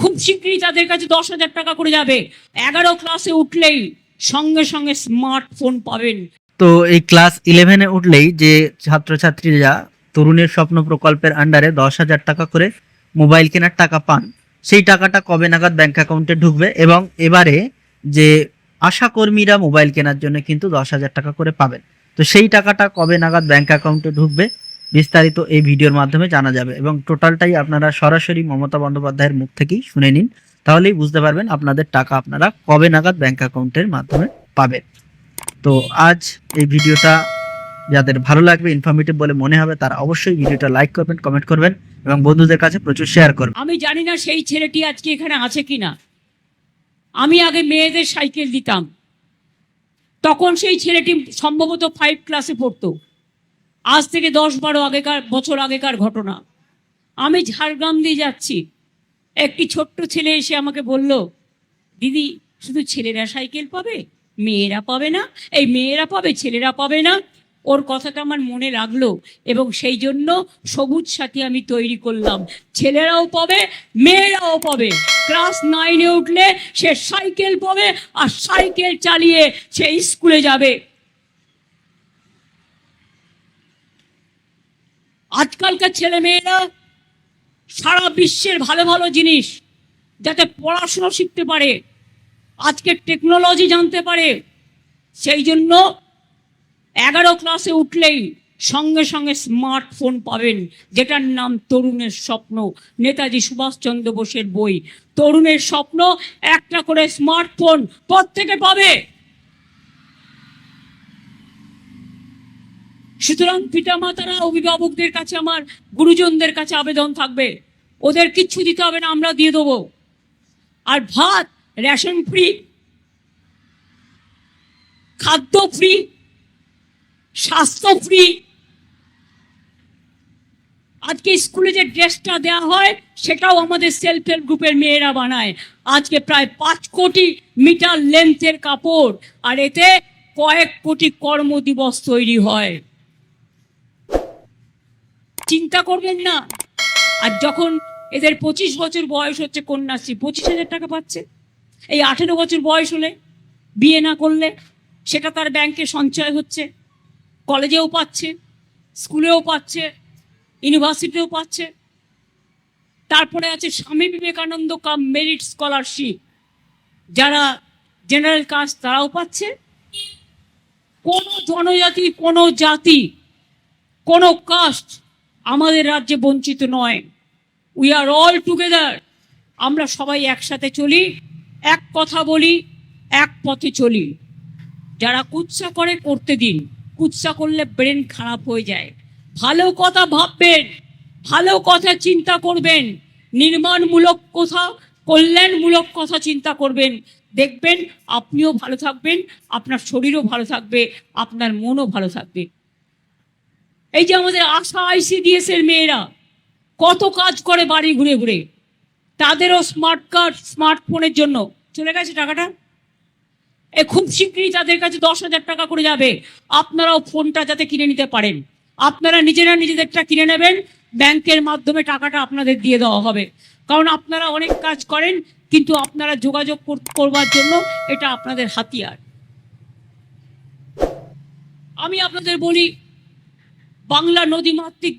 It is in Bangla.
খুব শীঘ্রই তাদের কাছে দশ হাজার টাকা করে যাবে। এগারো ক্লাসে উঠলেই সঙ্গে সঙ্গে স্মার্টফোন পাবেন। তো এই ক্লাস ইলেভেনে উঠলেই যে ছাত্রছাত্রীরা তরুণের স্বপ্ন প্রকল্পের আন্ডারে দশ হাজার টাকা করে মোবাইল কেনার টাকা পান, সেই টাকাটা কবে নাগাদ ব্যাংক অ্যাকাউন্টে ঢুকবে এবং এবারে যে আশাকর্মীরা মোবাইল কেনার জন্য কিন্তু দশ হাজার টাকা করে পাবেন। তো সেই টাকাটা কবে নাগাদ ব্যাংক অ্যাকাউন্টে ঢুকবে বিস্তারিত এই ভিডিওর মাধ্যমে জানা যাবে এবং টোটালটাই আপনারা সরাসরি মমতা বন্দ্যোপাধ্যায়ের মুখ থেকেই শুনে নিন। তাহলেই বুঝতে পারবেন আপনাদের টাকা আপনারা কবে নাগাদ ব্যাংক অ্যাকাউন্টের মাধ্যমে পাবেন। তো আজ এই ভিডিওটা যাদের ভালো লাগবে ইনফরমেটিভ বলে মনে হবে, তারা অবশ্যই ভিডিওটা লাইক করবেন কমেন্ট করবেন এবং বন্ধুদের কাছে প্রচুর শেয়ার করবেন। আমি জানি না সেই ছেলেটি আজকে এখানে আছে কিনা। আমি আগে মেয়েদের সাইকেল দিতাম। তখন সেই ছেলেটি সম্ভবত ফাইভ ক্লাসে পড়তো। আজ থেকে দশ বারো আগেকার, বছর আগেকার ঘটনা। আমি ঝাড়গ্রাম দিয়ে যাচ্ছি। একটি ছোট্ট ছেলে এসে আমাকে বলল, দিদি, শুধু ছেলেরা সাইকেল পাবে, মেয়েরা পাবে না, এই মেয়েরা পাবে, ছেলেরা পাবে না। ওর কথাটা আমার মনে লাগল এবং সেই জন্য সবুজ সাথী আমি তৈরি করলাম। ছেলেরাও পাবে, মেয়েরাও পাবে। ক্লাস নাইনে উঠলে সে সাইকেল পাবে আর সাইকেল চালিয়ে সে স্কুলে যাবে। আজকালকার ছেলে মেয়েরা সারা বিশ্বের ভালো ভালো জিনিস যাতে পড়াশুনো শিখতে পারে, আজকে টেকনোলজি জানতে পারে, সেই জন্য এগারো ক্লাসে উঠলেই সঙ্গে সঙ্গে স্মার্টফোন পাবেন, যেটার নাম তরুণের স্বপ্ন। নেতাজি সুভাষচন্দ্র বোসের বই, তরুণের স্বপ্ন, একটা করে স্মার্টফোন প্রত্যেকে পাবে। সুতরাং পিতামাতারা, অভিভাবকদের কাছে আমার, গুরুজনদের কাছে আবেদন থাকবে। ওদের কিচ্ছু দিতে হবে না, আমরা দিয়ে দেবো। আর ভাত রেশন ফ্রি, খাদ্য ফ্রি, স্বাস্থ্য ফ্রি। আজকে স্কুলে যে ড্রেসটা দেওয়া হয়, সেটাও আমাদের সেলফ হেল্প গ্রুপের মেয়েরা বানায়। আজকে প্রায় পাঁচ কোটি মিটার লেন্থের কাপড়, আর এতে কয়েক কোটি কর্মদিবস তৈরি হয়। চিন্তা করবেন না। আর যখন এদের পঁচিশ বছর বয়স হচ্ছে কন্যাশ্রী, পঁচিশ হাজার টাকা পাচ্ছে। এই আঠেরো বছর বয়স হলে বিয়ে না করলে সেটা তার ব্যাংকে সঞ্চয় হচ্ছে, কলেজেও পাচ্ছে, স্কুলেও পাচ্ছে, ইউনিভার্সিটিতেও পাচ্ছে। তারপরে আছে Swami Vivekananda cum merit scholarship. যারা জেনারেল কাস্ট তারাও পাচ্ছে। কোনো জনজাতি, কোনো জাতি, কোনো কাস্ট আমাদের রাজ্যে বঞ্চিত নয়। উই আর অল টুগেদার আমরা সবাই একসাথে চলি, এক কথা বলি, এক পথে চলি। যারা কুৎসা করে করতে দিন, কুৎসা করলে ব্রেন খারাপ হয়ে যায়। ভালো কথা ভাববেন, ভালো কথা চিন্তা করবেন, নির্মাণমূলক কথা, কল্যাণমূলক কথা চিন্তা করবেন। দেখবেন, আপনিও ভালো থাকবেন, আপনার শরীরও ভালো থাকবে, আপনার মনও ভালো থাকবে। এই যে আমাদের আশা আইসিডিএস এর মেয়েরা, কত কাজ করে বাড়ি ঘুরে ঘুরে। তাদেরও স্মার্ট কার্ড স্মার্টফোনের জন্য। চলে গেছে টাকাটা? এ খুব শীঘ্রই তাদের কাছে দশ হাজার টাকা করে যাবে। আপনারাও ফোনটা যাতে কিনে নিতে পারেন। আপনারা নিজেরা নিজেদেরটা কিনে নেবেন। ব্যাংকের মাধ্যমে টাকাটা আপনাদের দিয়ে দেওয়া হবে। কারণ আপনারা অনেক কাজ করেন, কিন্তু আপনারা যোগাযোগ করবার জন্য এটা আপনাদের হাতিয়ার। আমি আপনাদের বলি বাংলা নদীমাতৃক